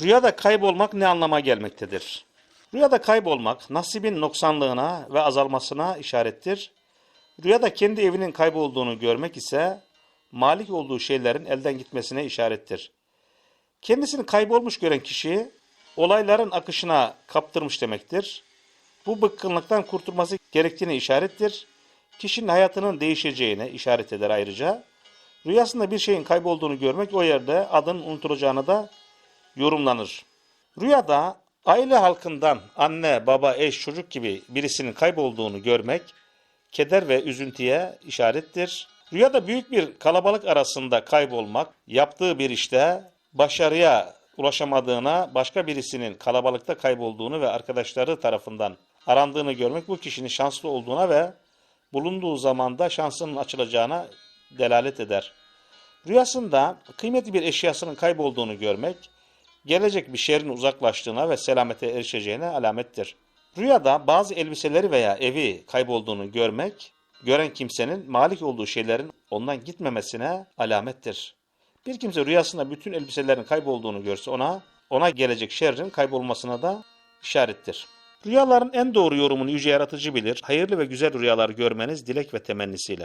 Rüyada kaybolmak ne anlama gelmektedir? Rüyada kaybolmak nasibin noksanlığına ve azalmasına işarettir. Rüyada kendi evinin kaybolduğunu görmek ise malik olduğu şeylerin elden gitmesine işarettir. Kendisini kaybolmuş gören kişi olayların akışına kaptırmış demektir. Bu bıkkınlıktan kurtulması gerektiğine işarettir. Kişinin hayatının değişeceğine işaret eder ayrıca. Rüyasında bir şeyin kaybolduğunu görmek o yerde adının unutulacağını da yorumlanır. Rüyada aile halkından anne, baba, eş, çocuk gibi birisinin kaybolduğunu görmek keder ve üzüntüye işarettir. Rüyada büyük bir kalabalık arasında kaybolmak, yaptığı bir işte başarıya ulaşamadığına, başka birisinin kalabalıkta kaybolduğunu ve arkadaşları tarafından arandığını görmek bu kişinin şanslı olduğuna ve bulunduğu zamanda şansının açılacağına delalet eder. Rüyasında kıymetli bir eşyasının kaybolduğunu görmek, gelecek bir şerrin uzaklaştığına ve selamete erişeceğine alamettir. Rüyada bazı elbiseleri veya evi kaybolduğunu görmek, gören kimsenin malik olduğu şeylerin ondan gitmemesine alamettir. Bir kimse rüyasında bütün elbiselerin kaybolduğunu görse ona, ona gelecek şerrin kaybolmasına da işarettir. Rüyaların en doğru yorumunu yüce yaratıcı bilir. Hayırlı ve güzel rüyalar görmeniz dilek ve temennisiyle.